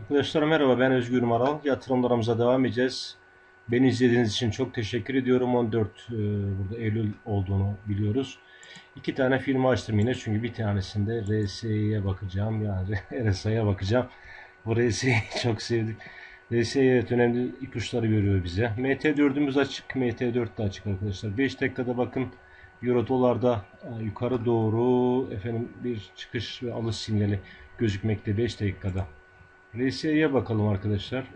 Arkadaşlar merhaba ben Özgür Maral. Yatırımlarımıza devam edeceğiz. Beni izlediğiniz için çok teşekkür ediyorum. 14 e, burada Eylül olduğunu biliyoruz. İki tane film açtım yine çünkü bir tanesinde RSI'ye bakacağım yani RSI'ye bakacağım. Bu RSI'yi çok sevdik. RSI evet önemli ipuçları görüyor bize. MT4'ümüz açık. MT4 de açık arkadaşlar. 5 dakikada bakın Euro dolarda e, yukarı doğru efendim bir çıkış ve alış sinyali gözükmekte 5 dakikada. RSI'ye bakalım arkadaşlar.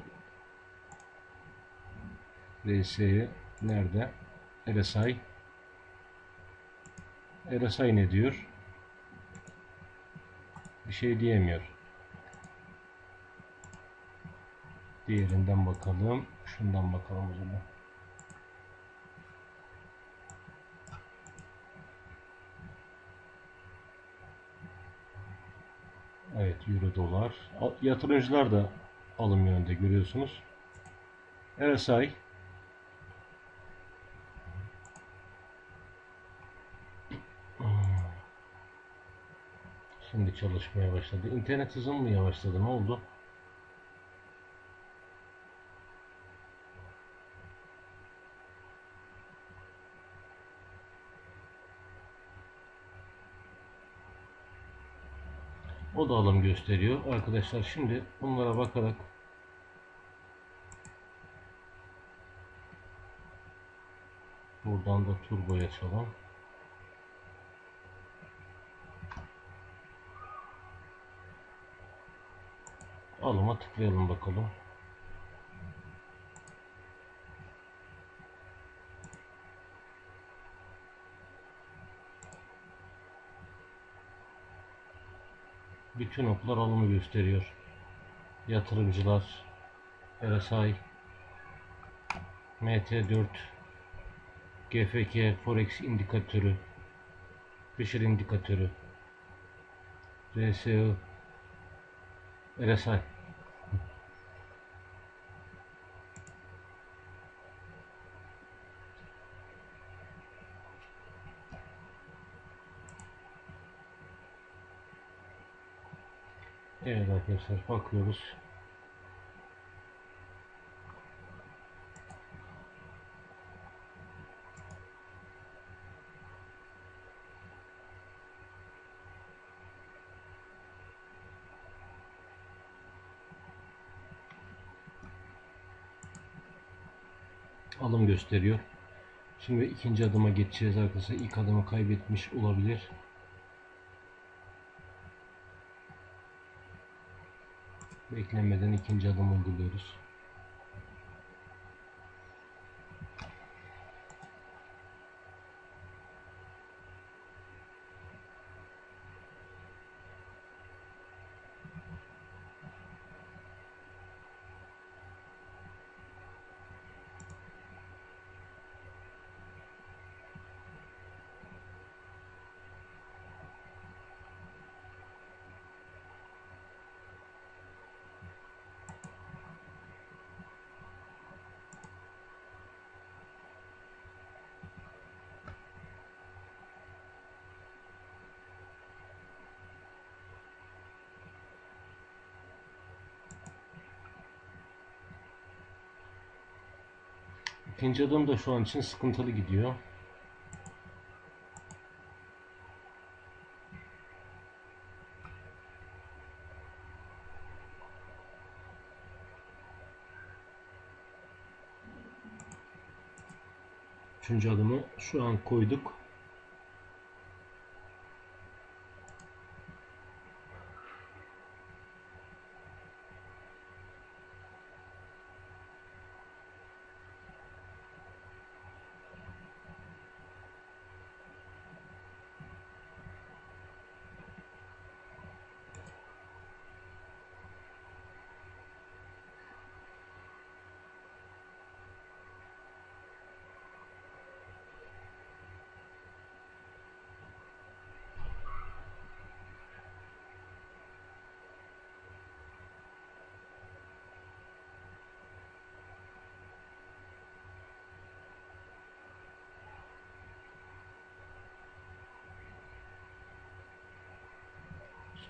RSI nerede? RSI. RSI ne diyor? Bir şey diyemiyor. Diğerinden bakalım. Şundan bakalım o zaman. Evet euro dolar. Yatırımcılar da alım yönünde görüyorsunuz. RSI. Şimdi çalışmaya başladı. İnternet hızım mı yavaşladı? Ne oldu? O da alım gösteriyor. Arkadaşlar şimdi bunlara bakarak buradan da turboya açalım. Alıma tıklayalım bakalım. Bütün oklar alımı gösteriyor. Yatırımcılar, RSI, MT4, GFK, Forex indikatörü, Fisher indikatörü, RSI, RSI. Evet arkadaşlar bakıyoruz. Alım gösteriyor. Şimdi ikinci adıma geçeceğiz arkadaşlar. İlk adımı kaybetmiş olabilir. Beklenmeden ikinci adım uyguluyoruz. İkinci adım da şu an için sıkıntılı gidiyor. Üçüncü adımı şu an koyduk.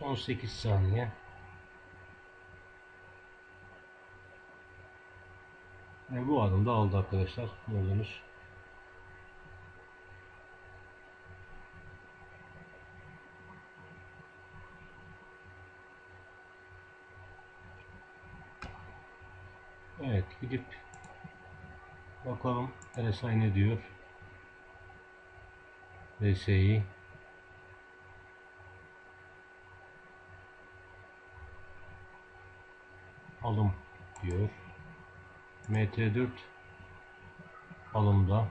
18 saniye. Yani bu adım da aldı arkadaşlar. Gördünüz. Evet gidip bakalım RSI ne diyor. RSI alım diyor. MT4 alımda.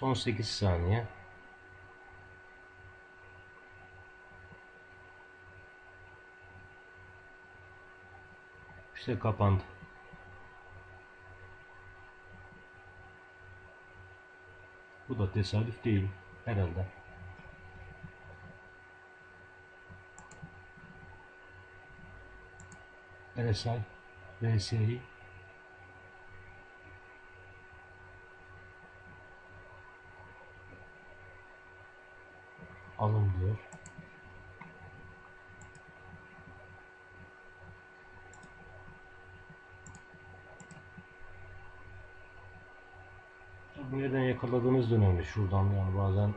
Son 8 saniye. İşte kapandı. Bu da tesadüf değil herhalde. RSI, RSI alın diyor. Nereden yakaladığınız önemli. Şuradan yani bazen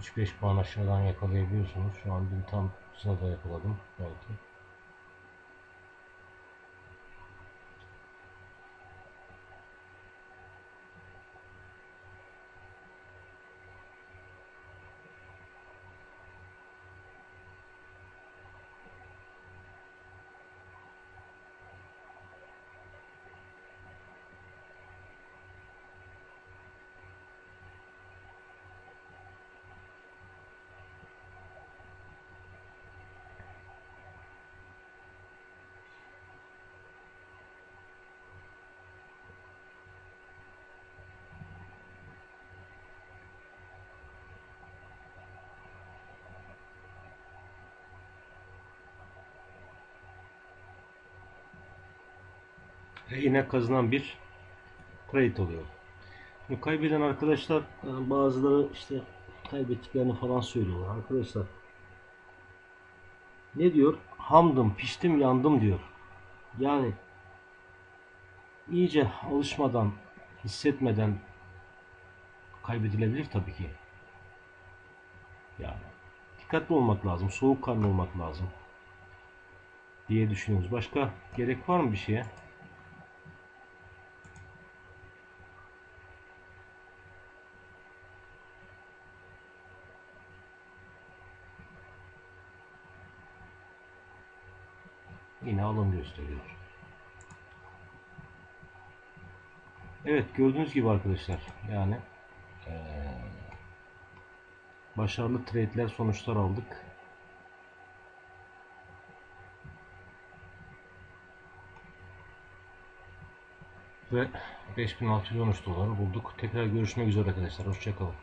3-5 puan aşağıdan yakalayabiliyorsunuz. Şu an dün tam sırada yakaladım belki. Yine kazanan bir trade oluyor. Şimdi kaybeden arkadaşlar e, bazıları işte kaybettiklerini falan söylüyorlar. Arkadaşlar ne diyor? Hamdım, piştim, yandım diyor. Yani iyice alışmadan, hissetmeden kaybedilebilir tabii ki. Yani dikkatli olmak lazım, soğukkanlı olmak lazım diye düşünüyoruz. Başka gerek var mı bir şeye? Yine alım gösteriyor. Evet gördüğünüz gibi arkadaşlar yani başarılı trade'ler sonuçlar aldık. Ve 5613 doları bulduk. Tekrar görüşmek üzere arkadaşlar. Hoşçakalın.